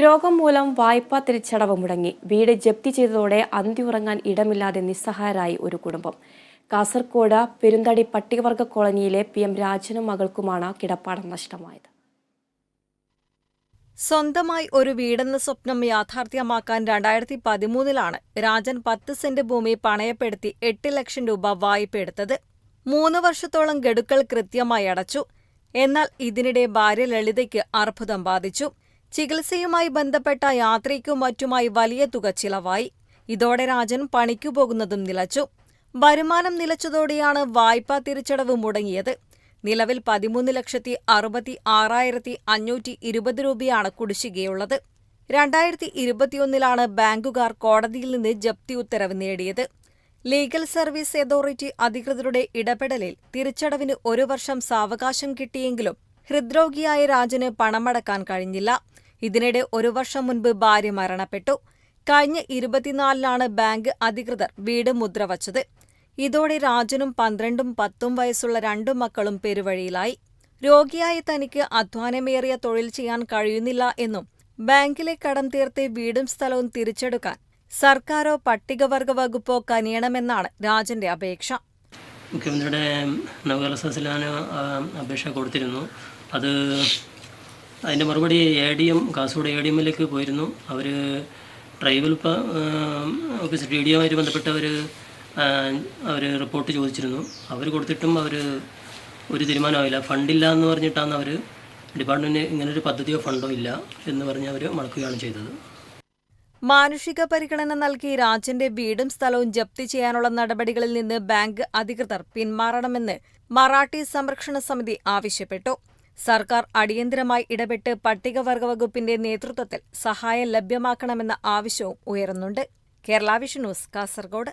രോഗം മൂലം വായ്പാ തിരിച്ചടവ് മുടങ്ങി. വീട് ജപ്തി ചെയ്തതോടെ അന്തിയുറങ്ങാൻ ഇടമില്ലാതെ നിസ്സഹായരായി ഒരു കുടുംബം. കാസർകോട് പെരുന്തടി പട്ടികവർഗ കോളനിയിലെ പി എം രാജനും മകൾക്കുമാണ് കിടപ്പാടം നഷ്ടമായത്. സ്വന്തമായി ഒരു വീടെന്ന സ്വപ്നം യാഥാർത്ഥ്യമാക്കാൻ രണ്ടായിരത്തി പതിമൂന്നിലാണ് രാജൻ പത്ത് സെന്റ് ഭൂമി പണയപ്പെടുത്തി എട്ട് ലക്ഷം രൂപ വായ്പ വായ്പയെടുത്തത് മൂന്ന് വർഷത്തോളം ഗഡുക്കൾ കൃത്യമായി അടച്ചു. എന്നാൽ ഇതിനിടെ ഭാര്യ ലളിതയ്ക്ക് അർബുദം ബാധിച്ചു. ചികിത്സയുമായി ബന്ധപ്പെട്ട യാത്രയ്ക്കും മറ്റുമായി വലിയ തുക ചിലവായി. ഇതോടെ രാജൻ പണിക്കു പോകുന്നതും നിലച്ചു. വരുമാനം നിലച്ചതോടെയാണ് വായ്പാ തിരിച്ചടവ് മുടങ്ങിയത്. നിലവിൽ പതിമൂന്ന് ലക്ഷത്തി അറുപത്തി ആറായിരത്തി അഞ്ഞൂറ്റി ഇരുപത് രൂപയാണ് കുടിശ്ശികയുള്ളത്. രണ്ടായിരത്തി ഇരുപത്തിയൊന്നിലാണ് ബാങ്കുകാർ കോടതിയിൽ നിന്ന് ജപ്തി ഉത്തരവ് നേടിയത്. ലീഗൽ സർവീസ് അതോറിറ്റി അധികൃതരുടെ ഇടപെടലിൽ തിരിച്ചടവിന് ഒരു വർഷം സാവകാശം കിട്ടിയെങ്കിലും ഹൃദ്രോഗിയായ രാജന് പണമടക്കാൻ കഴിഞ്ഞില്ല. ഇതിനിടെ ഒരു വർഷം മുൻപ് ഭാര്യ മരണപ്പെട്ടു. കഴിഞ്ഞ ഇരുപത്തിനാലിനാണ് ബാങ്ക് അധികൃതർ വീട് മുദ്രവച്ചത്. ഇതോടെ രാജനും പന്ത്രണ്ടും പത്തും വയസ്സുള്ള രണ്ടു മക്കളും പെരുവഴിയിലായി. രോഗിയായ തനിക്ക് അധ്വാനമേറിയ തൊഴിൽ ചെയ്യാൻ കഴിയുന്നില്ല എന്നും ബാങ്കിലെ കടം തീർത്ത് വീടും സ്ഥലവും തിരിച്ചെടുക്കാൻ സർക്കാരോ പട്ടികവർഗ വകുപ്പോ കനിയണമെന്നാണ് രാജന്റെ അപേക്ഷ. മുഖ്യമന്ത്രിയുടെ നവകേരള സദസ്സിലാണ് അപേക്ഷ കൊടുത്തിരുന്നു. അത് അതിന്റെ മറുപടി A D M Kasaragod A D എമ്മിലേക്ക് പോയിരുന്നു. അവർ ട്രൈബൽ ഓഫീസ് ഡി ഡി എമ്മായിട്ട് ബന്ധപ്പെട്ട് അവർ അവർ റിപ്പോർട്ട് ചോദിച്ചിരുന്നു. അവർ കൊടുത്തിട്ടും അവർ ഒരു തീരുമാനമായില്ല. ഫണ്ടില്ല എന്ന് പറഞ്ഞിട്ടാണ് അവർ ഡിപ്പാർട്ട്മെന്റിന് ഇങ്ങനൊരു പദ്ധതിയോ ഫണ്ടോ ഇല്ല എന്ന് പറഞ്ഞ് അവർ മടക്കുകയാണ് ചെയ്തത്. മാനുഷിക പരിഗണന നൽകി രാജന്റെ വീടും സ്ഥലവും ജപ്തി ചെയ്യാനുള്ള നടപടികളിൽ നിന്ന് ബാങ്ക് അധികൃതർ പിന്മാറണമെന്ന് മറാഠി സംരക്ഷണ സമിതി ആവശ്യപ്പെട്ടു. സർക്കാർ അടിയന്തരമായി ഇടപെട്ട് പട്ടികവർഗ വകുപ്പിന്റെ നേതൃത്വത്തിൽ സഹായം ലഭ്യമാക്കണമെന്ന ആവശ്യവും ഉയർന്നുണ്ട് കേരള ന്യൂസ് കാസർഗോഡ്.